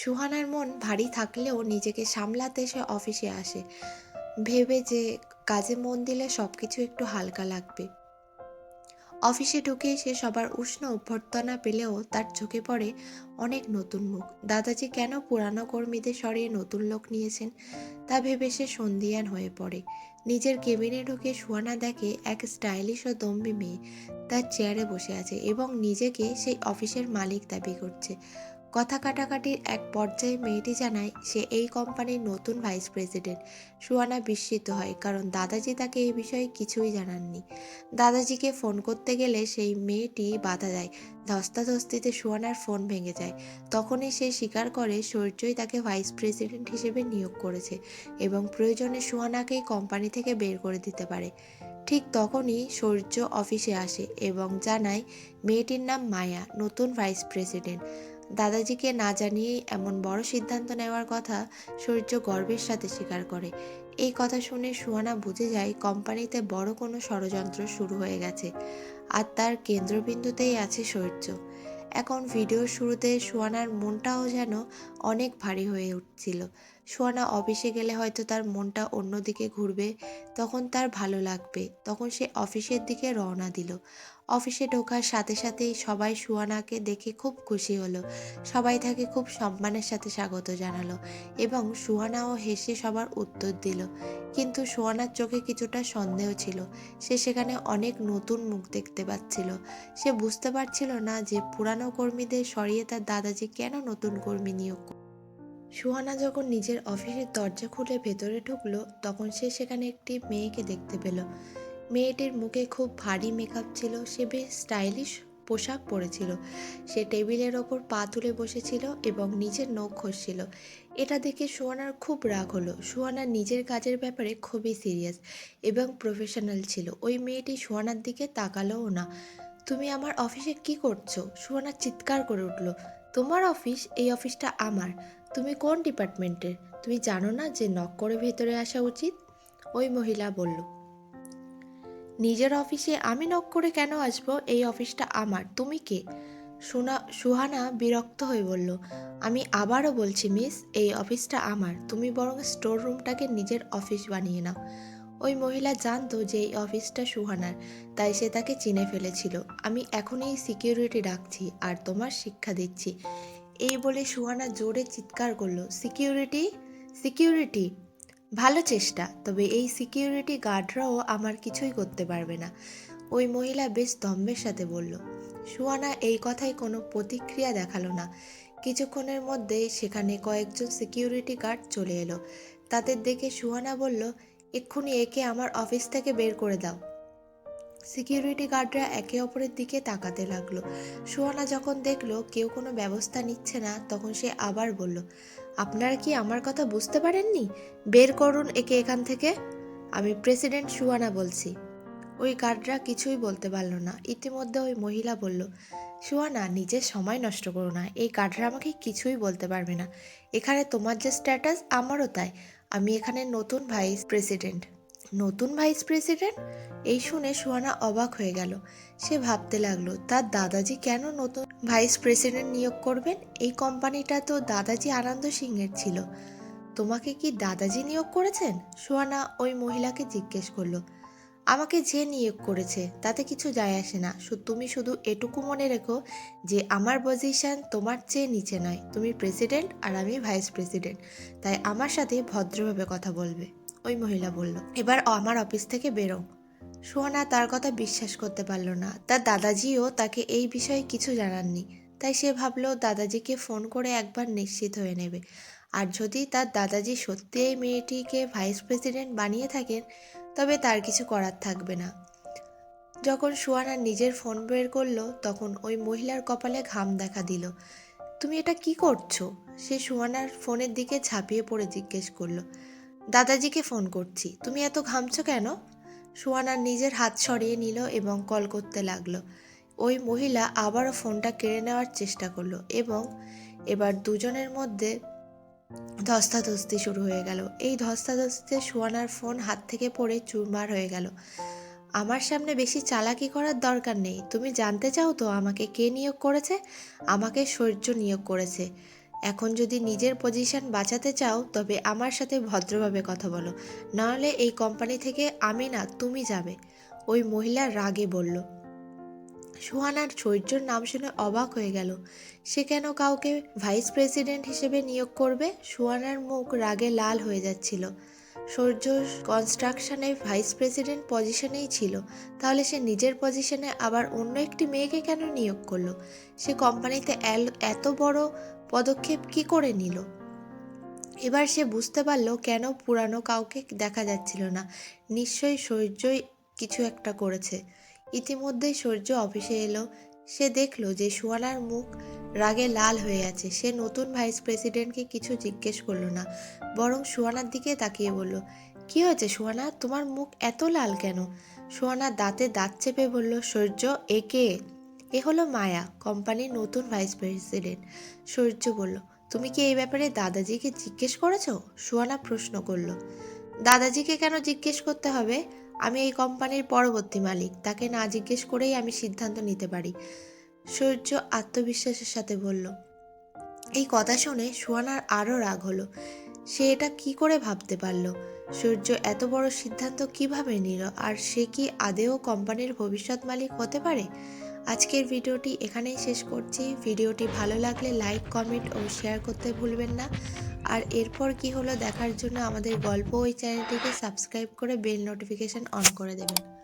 সুহানার মন ভারী থাকলেও নিজেকে সামলাতে সে অফিসে আসে। ভেবে যে কাজে মন দিলে সব কিছু একটু হালকা লাগবে। অফিসে ঢুকে সে সবার উষ্ণ অভ্যর্থনা পেলেও তার চোখে পড়ে অনেক নতুন মুখ। দাদাজি কেন পুরানো কর্মীদের সরিয়ে নতুন লোক নিয়েছেন তা ভেবে সে সন্ধিয়ান হয়ে পড়ে। নিজের কেবিনে ঢুকে সুহানা দেখে এক স্টাইলিশ ও দম্বি মেয়ে তার চেয়ারে বসে আছে এবং নিজেকে সেই অফিসের মালিক দাবি করছে। কথা কাটাকাটির এক পর্যায়ে মেয়েটি জানায়, সে এই কোম্পানির নতুন ভাইস প্রেসিডেন্ট। সুহানা বিস্মিত হয়, কারণ দাদাজি তাকে এই বিষয়ে কিছুই জানাননি। দাদাজিকে ফোন করতে গেলে সেই মেয়েটি বাধা দেয়। ধস্তাধস্তিতে সুহানার ফোন ভেঙে যায়। তখনই সে স্বীকার করে সূর্যই তাকে ভাইস প্রেসিডেন্ট হিসেবে নিয়োগ করেছে এবং প্রয়োজনে সুহানাকেই কোম্পানি থেকে বের করে দিতে পারে। ঠিক তখনই সূর্য অফিসে আসে এবং জানায়, মেয়েটির নাম মায়া, নতুন ভাইস প্রেসিডেন্ট। দাদাজিকে না জানিয়েই এমন বড় সিদ্ধান্ত নেওয়ার কথা সূর্য গর্বের সাথে স্বীকার করে। এই কথা শুনে সুহানা বুঝে যায় কোম্পানিতে বড় কোনো ষড়যন্ত্র শুরু হয়ে গেছে আর তার কেন্দ্রবিন্দুতেই আছে সূর্য। এখন ভিডিও শুরুতে সুহানার মনটাও যেন অনেক ভারী হয়ে উঠছিল। সুহানা অফিসে গেলে হয়তো তার মনটা অন্যদিকে ঘুরবে, তখন তার ভালো লাগবে, তখন সে অফিসের দিকে রওনা দিল অফিসে ঢোকার সাথে সাথেই সবাই সুহানাকে দেখে খুব খুশি হলো, সবাই তাকে খুব সম্মানের সাথে স্বাগত জানালো এবং সুহানাও হেসে সবার উত্তর দিল কিন্তু সুহানার চোখে কিছুটা সন্দেহ ছিল, সে সেখানে অনেক নতুন মুখ দেখতে পাচ্ছিল সে বুঝতে পারছিল না যে পুরানো কর্মীদের সরিয়ে তার দাদাজি কেন নতুন কর্মী নিয়োগ। সুহানা যখন নিজের অফিসের দরজা খুলে ভেতরে ঢুকলো, তখন সে সেখানে একটি মেয়েকে দেখতে পেল। মেয়েটির মুখে খুব ভারী মেকআপ ছিল, সে বেশ স্টাইলিশ পোশাক পরেছিল। সে টেবিলের ওপর পা তুলে বসেছিল এবং নিজের নখ ঘষছিল। এটা দেখে সুহানার খুব রাগ হলো। সুহানা নিজের কাজের ব্যাপারে খুবই সিরিয়াস এবং প্রফেশনাল ছিল। ওই মেয়েটি সুহানার দিকে তাকালোও না। তুমি আমার অফিসে কি করছ? সুহানা চিৎকার করে উঠল। তোমার অফিস? এই অফিসটা আমার। তুমি কোন ডিপার্টমেন্টের? তুমি জানো না যে নক করে ভেতরে আসা উচিত? ওই মহিলা বলল, নিজের অফিসে আমি নক করে কেন আসব? এই অফিসটা আমার, তুমি কে? সুনা, সুহানা বিরক্ত হয়ে বলল, আমি আবারও বলছি মিস, এই অফিসটা আমার, তুমি বরং স্টোর রুমটাকে নিজের অফিস বানিয়ে নাও। ওই মহিলা জানতো যে এই অফিসটা সুহানার, তাই সে তাকে চিনে ফেলেছিল। আমি এখনই সিকিউরিটি ডাকছি আর তোমার শিক্ষা দিচ্ছি। এই বলে সুহানা জোরে চিৎকার করল, সিকিউরিটি সিকিউরিটি, ভালো চেষ্টা, তবে এই সিকিউরিটি গার্ডরাও আমার কিছুই করতে পারবে না, ওই মহিলা বেশ দম্ভের সাথে বলল। সুহানা এই কথায় কোনো প্রতিক্রিয়া দেখাল না। কিছুক্ষণের মধ্যে সেখানে কয়েকজন সিকিউরিটি গার্ড চলে এলো। তাদের দেখে সুহানা বলল, এক্ষুনি একে আমার অফিস থেকে বের করে দাও। সিকিউরিটি গার্ডরা একে অপরের দিকে তাকাতে লাগল। সুহানা যখন দেখল কেউ কোনো ব্যবস্থা নিচ্ছে না, তখন সে আবার বলল, আপনারা কি আমার কথা বুঝতে পারেননি? বের করুন একে এখান থেকে। আমি প্রেসিডেন্ট সুহানা বলছি। ওই গার্ডরা কিছুই বলতে পারল না। ইতিমধ্যে ওই মহিলা বলল সুহানা নিজের সময় নষ্ট করো না। এই গার্ডরা আমাকে কিছুই বলতে পারবে না। এখানে তোমার যে স্ট্যাটাস, আমারও তাই। আমি এখানে নতুন ভাইস প্রেসিডেন্ট। নতুন ভাইস প্রেসিডেন্ট? এই শুনে সুহানা অবাক হয়ে গেল। সে ভাবতে লাগল, তার দাদাজি কেন নতুন ভাইস প্রেসিডেন্ট নিয়োগ করবেন? এই কোম্পানিটা তো দাদাজি আনন্দ সিংয়ের ছিল। তোমাকে কি দাদাজি নিয়োগ করেছেন? সুহানা ওই মহিলাকে জিজ্ঞেস করল। আমাকে যে নিয়োগ করেছে, তাতে কিছু যায় আসে না। তুমি শুধু এটুকু মনে রেখো যে আমার পজিশন তোমার চেয়ে নিচে নয়। তুমি প্রেসিডেন্ট আর আমি ভাইস প্রেসিডেন্ট। তাই আমার সাথে ভদ্রভাবে কথা বলবে। ওই মহিলা বলল, এবার আমার অফিস থেকে বেরো। সোহানা তার কথা বিশ্বাস করতে পারল না। তার দাদাজিও তাকে এই বিষয়ে কিছু জানাননি। তাই সে ভাবলো, দাদাজিকে ফোন করে একবার নিশ্চিত হয়ে নেবে। আর যদি তার দাদাজি সত্যি এই মেয়েটিকে ভাইস প্রেসিডেন্ট বানিয়ে থাকেন, তবে তার কিছু করার থাকবে না। যখন সুহানা নিজের ফোন বের করল, তখন ওই মহিলার কপালে ঘাম দেখা দিল। তুমি এটা কি করছ? সে সুহানার ফোনের দিকে ঝাঁপিয়ে পড়ে জিজ্ঞেস করল। দাদাজিকে ফোন করছি। তুমি এত ঘামছো কেন? সুহানা নিজের হাত সরিয়ে নিল এবং কল করতে লাগল। ওই মহিলা আবারও ফোনটা কেড়ে নেওয়ার চেষ্টা করল এবং এবার দুজনের মধ্যে ধস্তাধস্তি শুরু হয়ে গেল। এই ধস্তাধস্তিতে সুহানার ফোন হাত থেকে পড়ে চুরমার হয়ে গেল। আমার সামনে বেশি চালাকি করার দরকার নেই। তুমি জানতে চাও তো আমাকে কে নিয়োগ করেছে? আমাকে সূর্য নিয়োগ করেছে। এখন যদি নিজের পজিশন বাঁচাতে চাও, তবে আমার সাথে ভদ্রভাবে কথা বলো। নাহলে এই কোম্পানি থেকে আমি না, তুমি যাবে। ওই মহিলা রাগে বলল। সুহানার সৈর্যর নাম শুনে অবাক হয়ে গেল। সে কেন কাউকে ভাইস প্রেসিডেন্ট হিসেবে নিয়োগ করবে? সুহানার মুখ রাগে লাল হয়ে যাচ্ছিল। সূর্য কনস্ট্রাকশনে ভাইস প্রেসিডেন্ট পজিশনেই ছিল। তাহলে সে নিজের পজিশনে আবার অন্য একটি মেয়েকে কেন নিয়োগ করল? সে কোম্পানিতে এত বড় পদক্ষেপ কি করে নিল? এবার সে বুঝতে পারল কেন পুরানো কাউকে দেখা যাচ্ছিল না। নিশ্চয়ই সূর্যই কিছু একটা করেছে। ইতিমধ্যেই সূর্য অফিসে এলো। সে দেখল যে সুয়ানার মুখ রাগে লাল হয়ে আছে। সে নতুন ভাইস প্রেসিডেন্টকে কিছু জিজ্ঞেস করল না, বরং সুয়ানার দিকে তাকিয়ে বলল, কি হয়েছে সুহানা তোমার মুখ এত লাল কেন? সুহানা দাঁতে দাঁত চেপে বলল, সূর্য একে এ হলো মায়া, কোম্পানির নতুন ভাইস প্রেসিডেন্ট। সূর্য বলল, তুমি কি এই ব্যাপারে দাদাজিকে জিজ্ঞেস করেছ? সুহানা প্রশ্ন করল, দাদাজিকে কেন জিজ্ঞেস করতে হবে? আমি এই কোম্পানির পরবর্তী মালিক। তাকে না জিজ্ঞেস করেই আমি সিদ্ধান্ত নিতে পারি। সূর্য আত্মবিশ্বাসের সাথে বলল, এই কথা শুনে সুহানার আরও রাগ হলো। সে এটা কি করে ভাবতে পারল? সূর্য এত বড় সিদ্ধান্ত কীভাবে নিল? আর সে কি আদেও কোম্পানির ভবিষ্যৎ মালিক হতে পারে? আজকের ভিডিওটি এখানেই শেষ করছি। ভিডিওটি ভালো লাগলে লাইক, কমেন্ট ও শেয়ার করতে ভুলবেন না। আর এরপর কি হলো দেখার জন্য আমাদের গল্প ওই চ্যানেলটিকে সাবস্ক্রাইব করে বেল নোটিফিকেশান অন করে দেবেন।